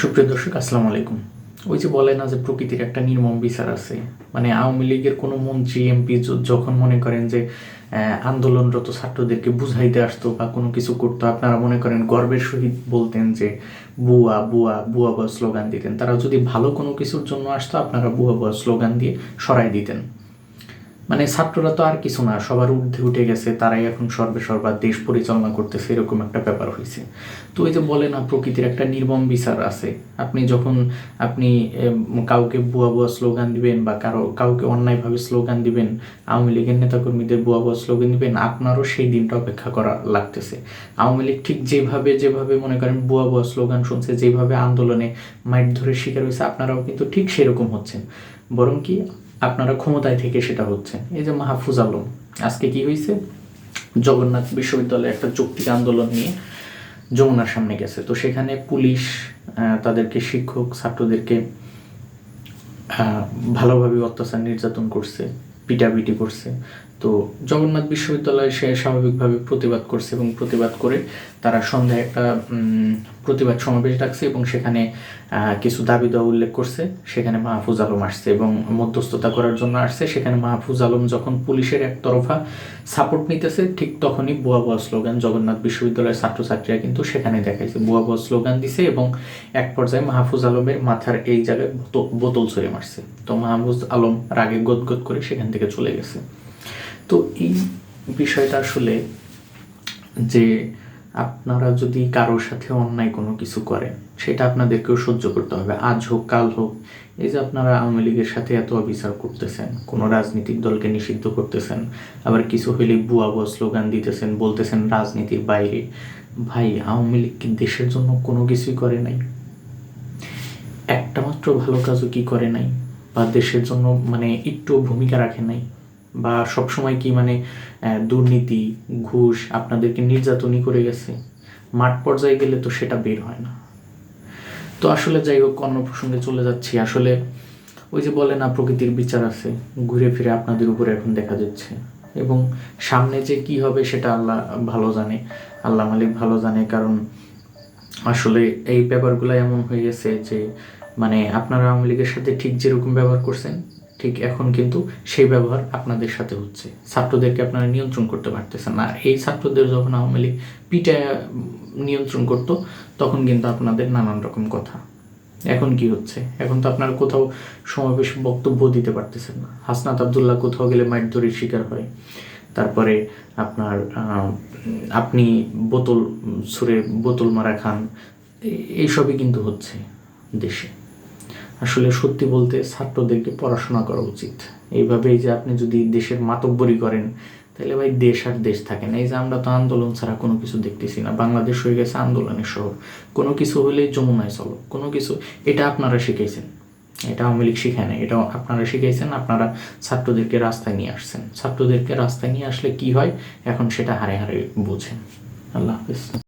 সুপ্রিয় দর্শক, আসসালামু আলাইকুম। ওই যে বলে না যে প্রকৃতির একটা নির্মম বিচার আছে মানে আওয়ামী লীগের কোনো মন্ত্রী, এমপি যখন মনে করেন যে আন্দোলনরত ছাত্রদেরকে বুঝাইতে আসতো বা কোনো কিছু করতো, আপনারা মনে করেন গর্বের সহিত বলতেন যে, বুয়া বুয়া বুয়া বুয়া স্লোগান দিতেন। তারা যদি ভালো কোনো কিছুর জন্য আসতো, আপনারা বুয়া বুয়া স্লোগান দিয়ে সরাই দিতেন। মানে ছাত্ররা তো আর কিছু না, সবার ঊর্ধ্বে উঠে গেছে, তারাই এখন সর্বে সর্বা দেশ পরিচালনা করতেছে, এরকম একটা ব্যাপার হয়েছে। তো ওই যে বলে না, প্রকৃতির একটা নির্মম বিচার আছে। আপনি যখন, আপনি কাউকে বুয়া বুয়া স্লোগান দিবেন বা কারও, কাউকে অন্যায়ভাবে স্লোগান দিবেন, আওয়ামী লীগের নেতাকর্মীদের বুয়া বুয়া স্লোগান দিবেন, আপনারও সেই দিনটা অপেক্ষা করা লাগতেছে। আওয়ামী লীগ ঠিক যেভাবে যেভাবে মনে করেন বুয়া বুয়া স্লোগান শুনছে, যেভাবে আন্দোলনে মাইট ধরে শিকার হয়েছে, আপনারাও কিন্তু ঠিক সেরকম হচ্ছেন। বরং কি আপনারা ক্ষমতায় থেকে সেটা হচ্ছে। এই যে মাহফুজ আলম, আজকে কি হয়েছে জগন্নাথ বিশ্ববিদ্যালয়ে একটা যৌক্তিক আন্দোলন নিয়ে যমুনার সামনে গেছে। তো সেখানে পুলিশ তাদেরকে শিক্ষক, ছাত্রদেরকে ভালোভাবে অত্যাচার নির্যাতন করছে। পিটাপিটি করছে। তো জগন্নাথ বিশ্ববিদ্যালয়ে সে স্বাভাবিকভাবে প্রতিবাদ করছে এবং প্রতিবাদ করে তারা সন্ধ্যায় একটা প্রতিবাদ সমাবেশ ডাকছে এবং সেখানে কিছু দাবি দেওয়া উল্লেখ করছে। সেখানে মাহফুজ আলম আসছে এবং মধ্যস্থতা করার জন্য আসছে। সেখানে মাহফুজ আলম যখন পুলিশের একতরফা সাপোর্ট নিতেছে, ঠিক তখনই বুয়া বুয়া স্লোগান জগন্নাথ বিশ্ববিদ্যালয়ের ছাত্রছাত্রীরা কিন্তু সেখানে দেখাইছে। বুয়া বুয়া স্লোগান দিছে এবং এক পর্যায়ে মাহফুজ আলমের মাথার এই জায়গায় বোত- বোতল ছুঁড়ে মারছে। তো মাহফুজ আলম রাগে গদগদ করে সেখান থেকে চলে গেছে। তো এই বিষয়টা আসলে যে আপনারা যদি কারোর সাথে অন্যায় কোনো কিছু করেন, সেটা আপনাদেরকেও সহ্য করতে হবে। আজ হোক, কাল হোক, এই যে আপনারা আওয়ামী লীগের সাথে এত অবিচার করতেছেন, কোনো রাজনৈতিক দলকে নিষিদ্ধ করতেছেন, আবার কিছু হলে বুয়া বুয়া স্লোগান দিতেছেন, বলতেছেন রাজনীতির বাইরে, ভাই, আওয়ামী লীগ কি দেশের জন্য কোনো কিছুই করে নাই? একটা মাত্র ভালো কাজও কি করে নাই? বা দেশের জন্য মানে একটু ভূমিকা রাখে নাই বা সবসময় কি মানে দুর্নীতি, ঘুষ আপনাদেরকে নির্যাতনই করে গেছে। মাঠ পর্যায়ে গেলে তো সেটা বের হয় না। তো আসলে যাই হোক, অন্য প্রসঙ্গে চলে যাচ্ছি। আসলে ওই যে বলে না, প্রকৃতির বিচার আছে, ঘুরে ফিরে আপনাদের উপরে এখন দেখা যাচ্ছে। এবং সামনে যে কি হবে সেটা আল্লাহ ভালো জানে। আল্লাহ মালিক ভালো জানে, কারণ আসলে এই ব্যাপারগুলো এমন হয়ে গেছে যে মানে আপনারা আওয়ামী লীগের সাথে ঠিক যেরকম ব্যবহার করছেন, ঠিক এখন কিন্তু সেই ব্যবহার আপনাদের সাথে হচ্ছে। ছাত্রদেরকে আপনারা নিয়ন্ত্রণ করতে পারতেছেন না। এই ছাত্রদের যখন আওয়ামী লীগ পিটায় নিয়ন্ত্রণ করতো, তখন কিন্তু আপনাদের নানান রকম কথা। এখন কি হচ্ছে? এখন তো আপনারা কোথাও সমাবেশ বক্তব্য দিতে পারতেছেন না। হাসনাত আবদুল্লাহ কোথাও গেলে ধরে শিকার হয়। তারপরে আপনার আপনি বোতল ছুঁড়ে বোতল মারা খান এইসবই কিন্তু হচ্ছে দেশে। আসলে সত্যি বলতে ছাত্রদেরকে পড়াশোনা করা উচিত। এইভাবেই যে আপনি যদি দেশের মাতব্বরি করেন, তাহলে ভাই দেশ আর দেশ থাকে না। এই যে আমরা তো আন্দোলন ছাড়া কোনো কিছু দেখতেছি না। বাংলাদেশ হয়ে গেছে আন্দোলনের শহর। কোনো কিছু হলেই যমুনায় চলো। কোনো কিছু, এটা আপনারা শিখেছেন এটা আওয়ামী লীগ শিখায় না এটা আপনারা শিখেছেন আপনারা ছাত্রদেরকে রাস্তায় নিয়ে আসছেন। ছাত্রদেরকে রাস্তায় নিয়ে আসলে কি হয়? এখন সেটা হারে হারে বোঝেন। আল্লাহ হাফিজ।